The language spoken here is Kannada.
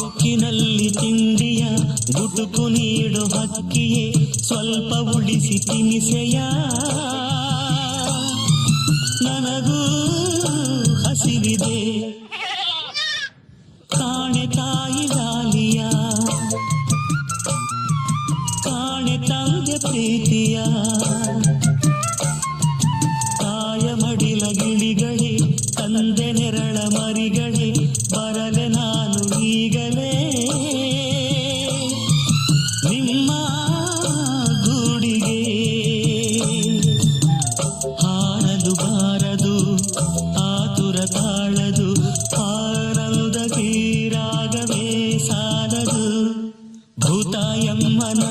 ಪುಕ್ಕಿನಲ್ಲಿ ತಿಂಡಿಯ ಗುಟುಕು ನೀಡು ಹಕ್ಕಿಯೇ ಸ್ವಲ್ಪ ಉಳಿಸಿ ತಿನಿಸೆಯ. ನನಗೂ ಹಸಿವಿದೆ. ಕಾಣೆ ತಾಯಿ ಗಾಲಿಯ, ಕಾಣೆ ತಂದೆ ಪ್ರೀತಿಯ. ತಾಯ ಮಡಿಲ ಗಿಳಿಗಳೇ, ತಂದೆ ನೆರಳ ಮರಿಗಳೇ ಬಾಳದು ಆನಂದ ಕೀರಾಗವೇ ಸಾಲದು ಭೂತಾಯಮ್ಮನ